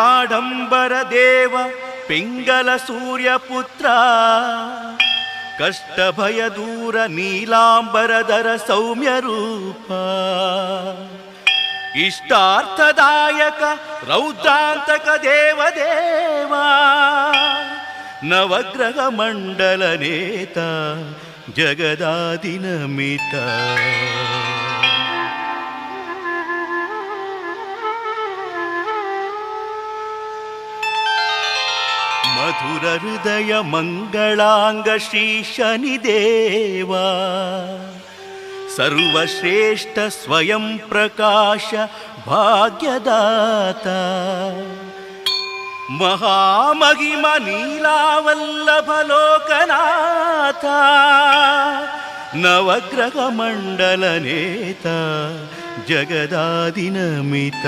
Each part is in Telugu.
ಷಾಡಂಬರ ದೇವ, ಪಿಂಗಲ ಸೂರ್ಯಪುತ್ರ. ಕಷ್ಟ ಭಯ ದೂರ ನೀಲಾಂಬರದರ ಸೌಮ್ಯ ರೂಪ. ಇಷ್ಟಾರ್ಥದಾಯಕ, ರೌದ್ರಾಂತಕ ದೇವದೇವ. ನವಗ್ರಹ ಮಂಡಲ ನೇತ, ಜಗದಾದಿನ ಮಿತ. ಮಧುರ ಹೃದಯ ಮಂಗಳಾಂಗ ಶ್ರೀ ಶನಿದೇವ ಸರ್ವಶ್ರೇಷ್ಠ ಸ್ವಯಂ ಪ್ರಕಾಶ ಭಾಗ್ಯದಾತ. ಮಹಾಮಹಿಮ ನೀಲಾವಲ್ಲಭಲೋಕನಾಥ. ನವಗ್ರಹ ಮಂಡಲನೇತ ಜಗದಾದಿನಮಿತ.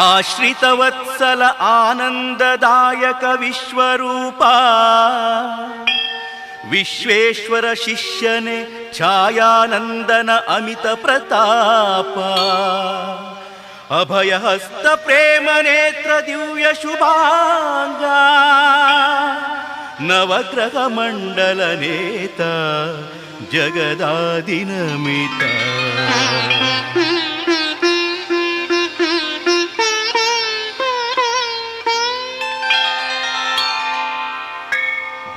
ఆశ్రితవత్సల ఆనందదాయక విశ్వరూప. విశ్వేశ్వర శిష్యనే ఛాయానందన అమిత ప్రతాప. అభయహస్త ప్రేమ నేత్ర దివ్య శుభాంగా. నవగ్రహ మండల నేత జగదాదినమిత.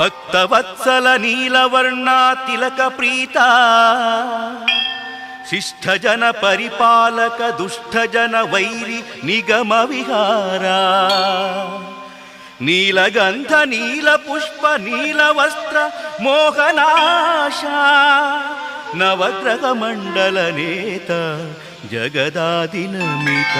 భక్తవత్సల నీలవర్ణా తిలక ప్రీత శిష్టజన పరిపాలక దుష్టజన వైరి నిగమ విహారా నీలగంధ నీల పుష్ప నీల వస్త్ర మోహనాశ నవగ్రహ మండల నేత జగదాదినమిత